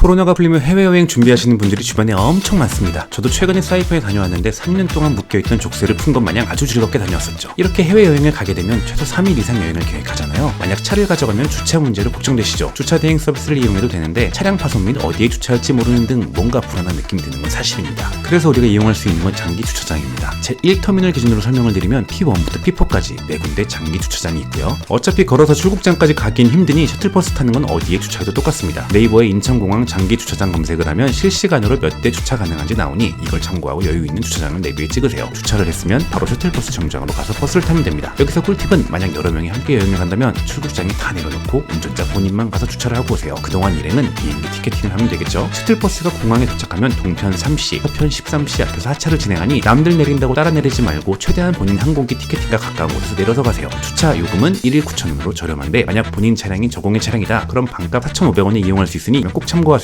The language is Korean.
코로나가 풀리면 해외여행 준비하시는 분들이 주변에 엄청 많습니다. 저도 최근에 사이판에 다녀왔는데 3년 동안 묶여있던 족쇄를 푼 것 마냥 아주 즐겁게 다녀왔었죠. 이렇게 해외여행을 가게 되면 최소 3일 이상 여행을 계획하잖아요. 만약 차를 가져가면 주차 문제로 걱정되시죠. 주차 대행 서비스를 이용해도 되는데 차량 파손 및 어디에 주차할지 모르는 등 뭔가 불안한 느낌이 드는 건 사실입니다. 그래서 우리가 이용할 수 있는 건 장기 주차장입니다. 제 1터미널 기준으로 설명을 드리면 P1부터 P4까지 네 군데 장기 주차장이 있고요. 어차피 걸어서 출국장까지 가긴 힘드니 셔틀버스 타는 건 어디에 주차해도 똑같습니다. 네이버에 인천공항 장기 주차장 검색을 하면 실시간으로 몇 대 주차 가능한지 나오니 이걸 참고하고 여유 있는 주차장을 내비에 찍으세요. 주차를 했으면 바로 셔틀버스 정류장으로 가서 버스를 타면 됩니다. 여기서 꿀팁은 만약 여러 명이 함께 여행을 간다면 출국장에 다 내려놓고 운전자 본인만 가서 주차를 하고 오세요. 그동안 일행은 비행기 티켓팅을 하면 되겠죠. 셔틀버스가 공항에 도착하면 동편 3시, 서편 13시 앞에서 하차를 진행하니 남들 내린다고 따라 내리지 말고 최대한 본인 항공기 티켓팅과 가까운 곳에서 내려서 가세요. 주차 요금은 1일 9,000원으로 저렴한데 만약 본인 차량이 저공해 차량이다 그럼 반값 4,500원에 이용할 수 있으니 꼭 참고하세요.